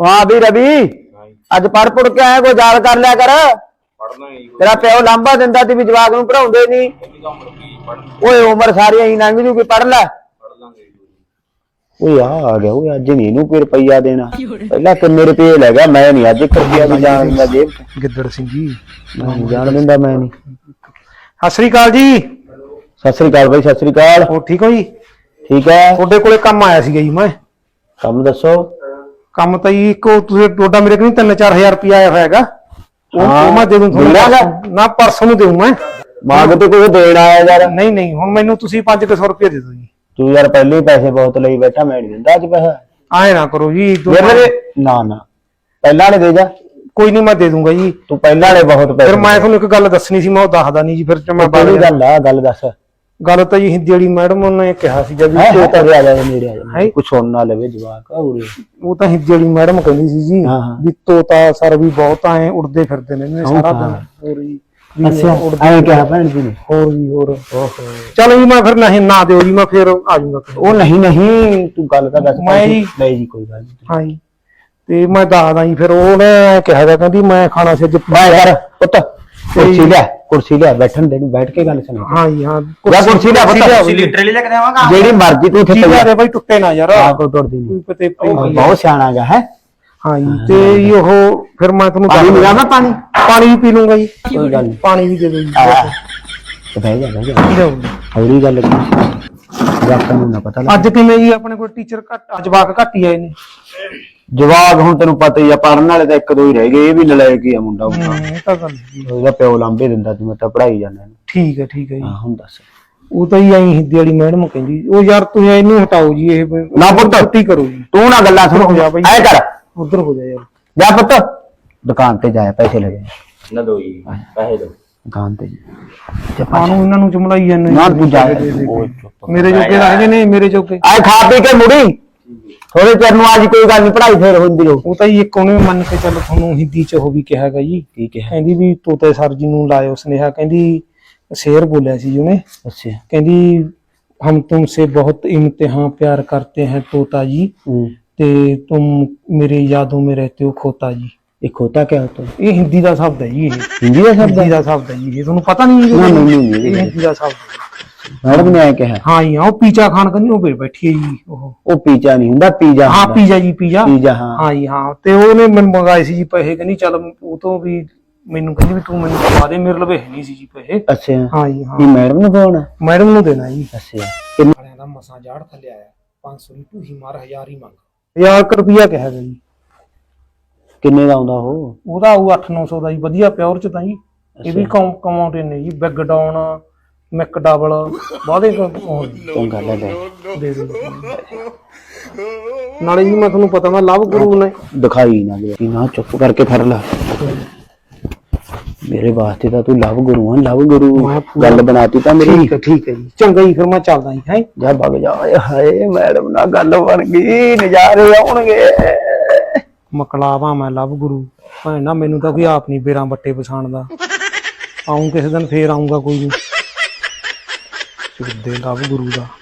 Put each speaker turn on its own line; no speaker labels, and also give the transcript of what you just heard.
ਹਾਂ ਵੀ ਰਵੀ ਅੱਜ ਪੜ ਪੜ ਕੇ ਆਇਆ ਕੋਈ ਯਾਦ ਕਰ ਲਿਆ ਕਰ।
ਪੜਨਾ ਹੀ
ਤੇਰਾ ਪਿਓ ਲਾਂਬਾ ਦਿੰਦਾ ਤੇ ਵੀ ਜਵਾਕ ਨੂੰ ਪੜਾਉਂਦੇ ਨਹੀਂ ਓਏ ਉਮਰ ਸਾਰੀ ਅਹੀਂ ਲੰਘ ਜੂਗੀ ਪੜ ਲੈ।
ਪੜ ਲਾਂਗੇ ਜੀ।
ਓਏ ਆ ਆ ਗਿਆ ਓਏ ਅੱਜ ਨਹੀਂ ਇਹਨੂੰ ਕੋਈ ਰੁਪਈਆ ਦੇਣਾ। ਪਹਿਲਾਂ ਕਿੰਨੇ ਰੁਪਏ ਲੈ ਗਿਆ ਮੈਂ ਨਹੀਂ ਅੱਜ 1 ਰੁਪਈਆ ਵੀ ਜਾਣ ਦਿੰਦਾ ਜੇਬ
ਗਿੱਦੜ ਸਿੰਘ ਜੀ।
ਮੈਂ ਨੀ ਜਾਣ ਦਿੰਦਾ ਮੈਂ ਨਹੀਂ
ਸਤਿ ਸ੍ਰੀ ਅਕਾਲ ਜੀ।
ਸਤਿ ਸ੍ਰੀ ਅਕਾਲ ਬਾਈ ਸਤਿ ਸ੍ਰੀ ਅਕਾਲ।
ਹੋਰ ਠੀਕ ਹੋ ਜੀ?
ਠੀਕ ਹੈ।
ਤੁਹਾਡੇ ਕੋਲੇ ਕੰਮ ਆਇਆ ਸੀਗਾ ਜੀ ਮੈਂ।
ਕੰਮ ਦੱਸੋ।
ਕੰਮ ਤਾਂ ਜੀ ਇੱਕੋ ਤੁਸੀਂ ਤੁਹਾਡਾ ਮੇਰੇ ਕੋਲ 3-4000 ਰੁਪਇਆ ਆਇਆ ਹੋਇਆ ਹੈਗਾ। ਉਹ ਮੈਂ ਦੇ ਦੂੰ ਤੁਹਾਨੂੰ। ਨਾ ਪਰਸੋਂ ਨੂੰ ਦੇਉ ਮੈਂ।
ਮਾਗ ਤੇ ਕੋਈ ਦੇਣ ਆਇਆ ਯਾਰ?
ਨਹੀਂ ਨਹੀਂ ਹੁਣ ਮੈਨੂੰ ਤੁਸੀਂ 500 ਰੁਪਇਆ ਦੇ ਦਿਓ ਜੀ।
ਤੂੰ ਯਾਰ ਪਹਿਲੇ ਹੀ ਪੈਸੇ ਬਹੁਤ ਲਈ ਬੈਠਾ ਮੈਂ ਨਹੀਂ ਦਿੰਦਾ ਅੱਜ ਪੈਸਾ।
ਆਏ ਨਾ ਕਰੋ ਜੀ
ਮੇਰੇ ਨਾ ਨਾ। ਪਹਿਲਾਂ ਨੇ ਦੇ ਜਾ।
ਕੋਈ ਨਹੀਂ ਮੈਂ ਦੇ ਦੂੰਗਾ ਜੀ।
ਤੂੰ ਪਹਿਲਾਂ ਨੇ ਬਹੁਤ ਪੈਸੇ
ਫਿਰ ਮੈਂ ਤੁਹਾਨੂੰ ਇੱਕ ਗੱਲ ਦੱਸਣੀ ਸੀ ਮੈਂ ਉਹ ਦੱਸਦਾ ਨਹੀਂ ਜੀ ਫਿਰ ਮੈਂ ਬਾਅਦ
ਗੱਲ ਆ? ਗੱਲ ਦੱਸ।
ਗੱਲ ਤਾਂ ਜੀ ਹਿੰਦੀ ਵਾਲੀ ਮੈਡਮ ਨੇ ਕਿਹਾ ਸੀ ਜਦ
ਹੈ
ਵੀ
ਤਾਂ ਆ ਜਾ ਨੇੜੇ ਆ ਜਾ
ਹੈਂ?
ਕੁਛ ਸੁਣ ਨਾ ਲਵੇ ਜਵਾਕ ਉਰੇ।
ਉਹ ਤਾਂ ਹਿੰਦੀ ਵਾਲੀ ਮੈਡਮ ਕਹਿੰਦੀ ਸੀ ਜੀ
ਹਾਂ, ਹਾਂ।
ਵੀ ਤੋਤਾ ਸਰ ਵੀ ਬਹੁਤ ਆਏ ਉੜਦੇ ਫਿਰਦੇ ਨੇ ਇਹਨੇ ਸਾਰਾ
ਹਾਂ।
ਦਿਨ ਹੋਰ ਜੀ ਵੀ
ਅੱਛਾ
ਉੜਦੇ
ਐਂ ਕਿਹਾ ਭੈਣ ਜੀ ਨੇ।
ਹੋਰ ਜੀ ਹੋਰ। ਚਲੋ ਜੀ ਮੈਂ ਫਿਰ ਨਹੀਂ ਨਾ ਦਿਓ ਜੀ ਮੈਂ ਫਿਰ ਆ ਜਾਊਂਗਾ
ਉਹ ਨਹੀਂ ਨਹੀਂ ਤੂੰ ਗੱਲ ਤਾਂ ਦੱਸ।
ਮੈਂ ਜੀ-
ਨਹੀਂ ਜੀ ਕੋਈ ਗੱਲ ਨਹੀਂ।
ਹਾਂ ਜੀ। ਤੇ ਮੈਂ ਦੱਸਦਾ ਜੀ ਫਿਰ ਉਹਨੇ ਕਿਹਾ ਕਹਿੰਦੀ ਮੈਂ ਖਾਣਾ ਸੀ ਅੱਜ
ਬਾਏ ਪੁੱਤ ਕੁਰਸੀ ਲਿਆ ਕੁਰਸੀ ਲਿਆ ਬੈਠਣ ਦੇ ਨੂੰ ਬੈਠ ਕੇ ਗੱਲ ਸੁਣਾ।
ਹਾਂ ਜੀ ਹਾਂ
ਜਾ ਕੁਰਸੀ ਲਿਆ ਪੁੱਤ।
ਤੁਸੀਂ ਲਿਟਰਲੀ ਲੈ ਕੇ ਦੇਵਾਂਗਾ।
ਜਿਹੜੀ ਮਰਜ਼ੀ ਤੂੰ
ਕੀ
ਇੱਥੇ
ਕਰੇ ਬਾਈ ਟੁੱਟੇ ਨਾ ਯਾਰ।
ਆ ਕੋਈ ਟੁੱਟਦੀ ਨਹੀਂ।
ਪਤੇ ਆ।
ਬਹੁਤ ਸਿਆਣਾ ਗਾ ਹੈ।
ਹਾਂ ਜੀ ਤੇ ਉਹ ਫਿਰ ਮੈਂ ਤੁਹਾਨੂੰ
ਪਾਣੀ। ਮਿਲਾਵਾ ਪਾਣੀ?
ਪਾਣੀ ਵੀ ਪੀ ਲੂੰਗਾ ਜੀ।
ਕੋਈ ਗੱਲ ਨਹੀਂ।
ਪਾਣੀ ਵੀ ਦੇ ਦਿਓ ਜੀ।
ਆ ਤੇ ਬਹਿ ਜਾ ਬਹਿ ਜਾ। ਹੌਲੀ ਗੱਲ ਕਰ। ਜਵਾਕਾਂ ਨੂੰ ਨਾ ਪਤਾ ਲੱਗ।
ਅੱਜ ਕਿਵੇਂ ਜੀ ਆਪਣੇ ਕੋਲ ਟੀਚਰ ਘੱਟ ਅੱਜ ਵਾਕ ਘੱਟ ਹੀ ਆਏ ਨੇ।
ਜਵਾਕ ਹੁਣ ਤੈਨੂੰ ਪਤਾ ਹੀ ਆ ਪੜਨ ਵਾਲੇ ਤਾਂ ਇੱਕ ਦੋ ਹੀ ਰਹਿ ਗਏ ਇਹ ਵੀ ਨਲਾਇਕ ਹੀ ਆ ਮੁੰਡਾ ਉਹ
ਹਮ, ਇਹ ਤਾਂ ਗੱਲ
ਉਹਦਾ ਪਿਓ ਲਾਂਬੇ ਦਿੰਦਾ ਤੂੰ ਮੈਂ ਤਾਂ ਪੜਾਈ ਜਾਂਦਾ ਇਹਨੂੰ।
ਠੀਕ ਹੈ ਠੀਕ ਹੈ ਜੀ।
ਹਾਂ ਹੁਣ ਦੱਸ।
ਉਹ ਤਾਂ ਹੀ ਆਈ ਹਿੰਦੀ ਵਾਲੀ ਮੈਡਮ ਕਹਿੰਦੀ ਉਹ ਯਾਰ ਤੁਸੀਂ ਇਹਨੂੰ ਹਟਾਓ ਜੀ ਇਹ
ਨਾ ਪੁੱਤ।
ਛੁੱਟੀ ਕਰੋ ਜੀ।
ਤੂੰ ਨਾ ਗੱਲਾਂ ਸੁਣ
ਹੋ ਜਾ ਬਈ।
ਐ ਕਰ।
ਉਧਰ ਹੋ ਜਾ ਯਾਰ।
ਜਾ ਪੁੱਤ ਦੁਕਾਨ ਤੇ ਜਾ ਪੈਸੇ ਲੈ ਜਾ।
ਨਾ ਦੋ ਜੀ ਪੈਸੇ ਦੋ।
ਦੁਕਾਨ ਤੇ ਜਾ।
ਆਨੂੰ ਇਹਨਾਂ ਨੂੰ ਚਮਲਾਈ ਜਾਂਦੇ
ਨਾ। ਤੂੰ ਜਾ।
ਮੇਰੇ ਜੋਗੇ ਰਹਿ ਗਏ ਨੇ ਮੇਰੇ ਜੋਗੇ।
ਆਏ ਖਾ ਪੀ ਕੇ ਮੁੜੀ। ਥੋੜੇ ਚਿਰ ਨੂੰ ਅੱਜ ਕੋਈ ਗੱਲ ਨਹੀਂ ਪੜਾਈ ਫੇਰ ਹੁੰਦੀ ਰਹੂ
ਉਹ ਤਾਂ ਜੀ ਇੱਕ ਉਹਨੇ ਮੰਨ ਕੇ ਚੱਲ ਤੁਹਾਨੂੰ ਹਿੰਦੀ ਚ ਉਹ ਵੀ ਕਿਹਾ ਹੈਗਾ ਜੀ
ਕੀ ਕਿਹਾ?
ਕਹਿੰਦੀ ਵੀ ਤੋਤੇ ਸਰ ਜੀ ਨੂੰ ਲਾਇਓ ਸੁਨੇਹਾ ਕਹਿੰਦੀ ਸ਼ੇਰ ਬੋਲਿਆ ਸੀ ਜੀ ਉਹਨੇ।
ਅੱਛਾ।
ਕਹਿੰਦੀ ਹਮ ਤੁਮਸੇ ਬਹੁਤ ਇਮਤਿਹਾਨ ਪਿਆਰ ਕਰਤੇ ਹੈ ਤੋਤਾ
ਜੀ
ਤੇ ਤੁਮ ਮੇਰੇ ਯਾਦੋਂ ਮੇ ਰਹਤੇ ਹੋ ਖੋਤਾ
ਜੀ। ਇਹ ਖੋਤਾ ਕਿਆ ਹੁੰਦਾ?
ਇਹ ਹਿੰਦੀ ਦਾ ਸ਼ਬਦ ਹੈ ਜੀ ਇਹ। ਹਿੰਦੀ ਦਾ ਸ਼ਬਦ ਹੈ? ਜੀ ਤੁਹਾਨੂੰ ਪਤਾ ਨਹੀਂ
ਨਹੀਂ
ਇਹ ਹਿੰਦੀ ਦਾ ਸ਼ਬਦ ਹੈ
ਮੈਡਮ ਨੇ ਐ ਕਿਹਾ।
ਹਾਂ ਜੀ ਉਹ ਪੀਜਾ ਖਾਣ ਕਹਿੰਦੀ ਉਹ ਫਿਰ ਬੈਠੀ ਹੈ ਜੀ ਉਹ।
ਪੀਜ਼ਾ ਨਹੀਂ ਹੁੰਦਾ ਪੀਜ਼ਾ
ਹਾਂ ਪੀਜਾ ਜੀ ਪੀਜਾ।
ਪੀਜ਼ਾ ਹਾਂ।
ਹਾਂ ਜੀ ਹਾਂ। ਤੇ ਉਹਨੇ ਮੈਨੂੰ ਮੰਗਾਏ ਸੀ ਜੀ ਪੈਸੇ ਕਹਿੰਦੀ ਚੱਲ ਉਹ ਤੋਂ ਵੀ ਮੈਨੂੰ ਕਹਿੰਦੀ ਵੀ ਤੂੰ ਮੈਨੂੰ ਪਾ ਦੇ ਮੇਰੇ ਲਵੇ ਨਹੀਂ ਸੀ ਜੀ ਪੈਸੇ।
ਅੱਛਾ।
ਹਾਂ ਜੀ ਹਾਂ।
ਵੀ ਮੈਡਮ ਨੂੰ ਫੋਨ?
ਮੈਡਮ ਨੂੰ ਦੇਣਾ ਜੀ।
ਅੱਛਾ। ਕਿੰਨੇ
ਸਾਰਿਆਂ ਦਾ ਮਸਾਂ ਜਾੜ ਥੱਲੇ ਆਇਆ। 500 ਦੀ ਢੂਹੀ ਮਾਰ ਹਜ਼ਾਰ ਹੀ ਮੰਗ। 1000 ਰੁਪਿਆ ਕਿਹਾ ਜੀ।
ਕਿੰਨੇ ਦਾ ਆਉਂਦਾ ਉਹ?
ਉਹਦਾ ਉਹ 8-900 ਦਾ ਜੀ ਵਧੀਆ ਪਿਓਰ ਚ ਤਾਂ ਜੀ। ਇਹ ਵੀ ਕਮ ਕਮਾਉਂਦੇ ਨੇ ਜੀ ਬਿਗ ਡਾਊਨ ਮੈਕ ਡਬਲ ਵਾਦੇ
ਚੰਗਾ ਲੈ ਲੈ।
ਦੇ ਦੇ। ਨਾਲੇ ਜੀ ਮੈਂ ਤੁਹਾਨੂੰ ਪਤਾ ਮੈਂ ਲਵ ਗੁਰੂ ਨੇ।
ਦਿਖਾਈ ਨਾ ਦੇ। ਨਾ ਚੁੱਪ ਕਰਕੇ ਫੜ ਲੈ। ਮੇਰੇ ਵਾਸਤੇ ਤਾਂ ਤੂੰ ਲਵ ਗੁਰੂ ਹੈ ਲਵ ਗੁਰੂ।
ਮੈਂ ਪੂਰਾ-
ਗੱਲ ਬਣਾਤੀ ਤਾਂ ਮੇਰੀ।
ਠੀਕ ਹੈ ਠੀਕ ਹੈ ਜੀ। ਚੰਗਾ ਜੀ ਫਿਰ ਮੈਂ ਚੱਲਦਾ ਜੀ ਹੈ।
ਜਾ ਭਗ ਜਾ। ਓਏ ਹਾਏ ਮੈਡਮ ਨਾਲ ਗੱਲ ਬਣ ਗਈ। ਨਜ਼ਾਰੇ ਆਉਣਗੇ।
ਮਕਲਾਵਾ ਮੈਂ ਲਵ ਗੁਰੂ। ਭੈਣ ਨਾ ਮੈਨੂੰ ਤਾਂ ਕੋਈ ਆਪ ਨਹੀਂ ਬੇਰਾਂ ਬੱਟੇ ਪਛਾਣਦਾ। ਆਉਂ ਕਿਸੇ ਦਿਨ ਫੇਰ ਆਉਂਗਾ ਕੋਈ। ਨਹੀਂ ਗੁਰੂ ਦਾ।